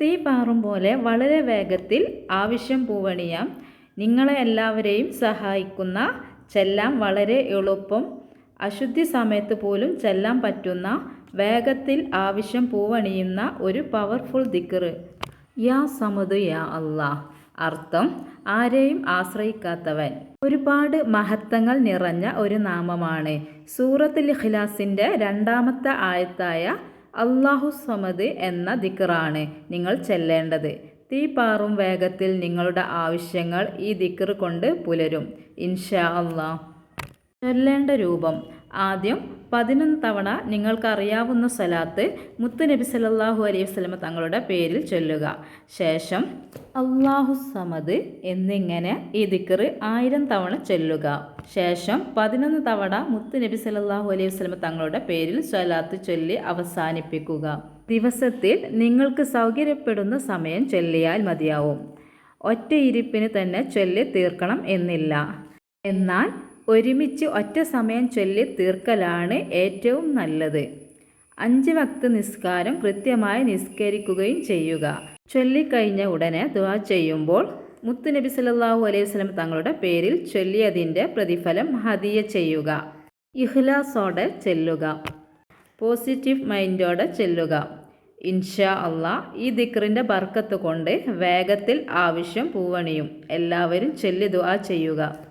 തീ പാറും പോലെ വളരെ വേഗത്തിൽ ആവശ്യം പൂവണിയാം. നിങ്ങളെ എല്ലാവരെയും സഹായിക്കുന്ന ചെല്ലാൻ വളരെ എളുപ്പം. അശുദ്ധി സമയത്ത് പോലും ചെല്ലാൻ പറ്റുന്ന വേഗത്തിൽ ആവശ്യം പൂവണിയുന്ന ഒരു പവർഫുൾ ദിക്കറ് യാ സമതു യാ അള്ളാ. അർത്ഥം ആരെയും ആശ്രയിക്കാത്തവൻ. ഒരുപാട് മഹത്വങ്ങൾ നിറഞ്ഞ ഒരു നാമമാണ്. സൂറത്തുൽ ഇഖ്ലാസിന്റെ രണ്ടാമത്തെ ആയത്തായ അള്ളാഹു സമദ് എന്ന ദിക്റാണ് നിങ്ങൾ ചെല്ലേണ്ടത്. തീ പാറും വേഗത്തിൽ നിങ്ങളുടെ ആവശ്യങ്ങൾ ഈ ദിക്ർ കൊണ്ട് പുലരും. ഇൻഷാ അള്ളാഹ് ചൊല്ലേണ്ട രൂപം. ആദ്യം പതിനൊന്ന് തവണ നിങ്ങൾക്കറിയാവുന്ന സ്വലാത്ത് മുത്ത് നബി സല്ലല്ലാഹു അലൈഹി വസ്ലമ തങ്ങളുടെ പേരിൽ ചൊല്ലുക. ശേഷം അള്ളാഹു സമദ് എന്നിങ്ങനെ ഈ ദിക്കറ് ആയിരം തവണ ചൊല്ലുക. ശേഷം പതിനൊന്ന് തവണ മുത്ത് നബി സല്ലല്ലാഹു അലൈഹി വസ്ലമ തങ്ങളുടെ പേരിൽ സ്വലാത്ത് ചൊല്ലി അവസാനിപ്പിക്കുക. ദിവസത്തിൽ നിങ്ങൾക്ക് സൗകര്യപ്പെടുന്ന സമയം ചൊല്ലിയാൽ മതിയാവും. ഒറ്റ ഇരിപ്പിന് തന്നെ ചൊല്ലി തീർക്കണം എന്നില്ല. എന്നാൽ ഒരുമിച്ച് ഒറ്റ സമയം ചൊല്ലി തീർക്കലാണ് ഏറ്റവും നല്ലത്. അഞ്ച് വക്ത നിസ്കാരം കൃത്യമായി നിസ്കരിക്കുകയും ചെയ്യുക. ചൊല്ലിക്കഴിഞ്ഞ ഉടനെ ദുആ ചെയ്യുമ്പോൾ മുത്ത് നബി സല്ലല്ലാഹു അലൈഹി വസ്ലം തങ്ങളുടെ പേരിൽ ചൊല്ലിയതിന്റെ പ്രതിഫലം ഹദിയ ചെയ്യുക. ഇഹ്ലാസോടെ ചെല്ലുക. പോസിറ്റീവ് മൈൻഡോടെ ചെല്ലുക. ഇൻഷാ അള്ളാ ഈ ദിക്റിന്റെ ബർക്കത്ത് കൊണ്ട് വേഗത്തിൽ ആവശ്യം പൂവണിയും. എല്ലാവരും ചൊല്ലി ദുആ ചെയ്യുക.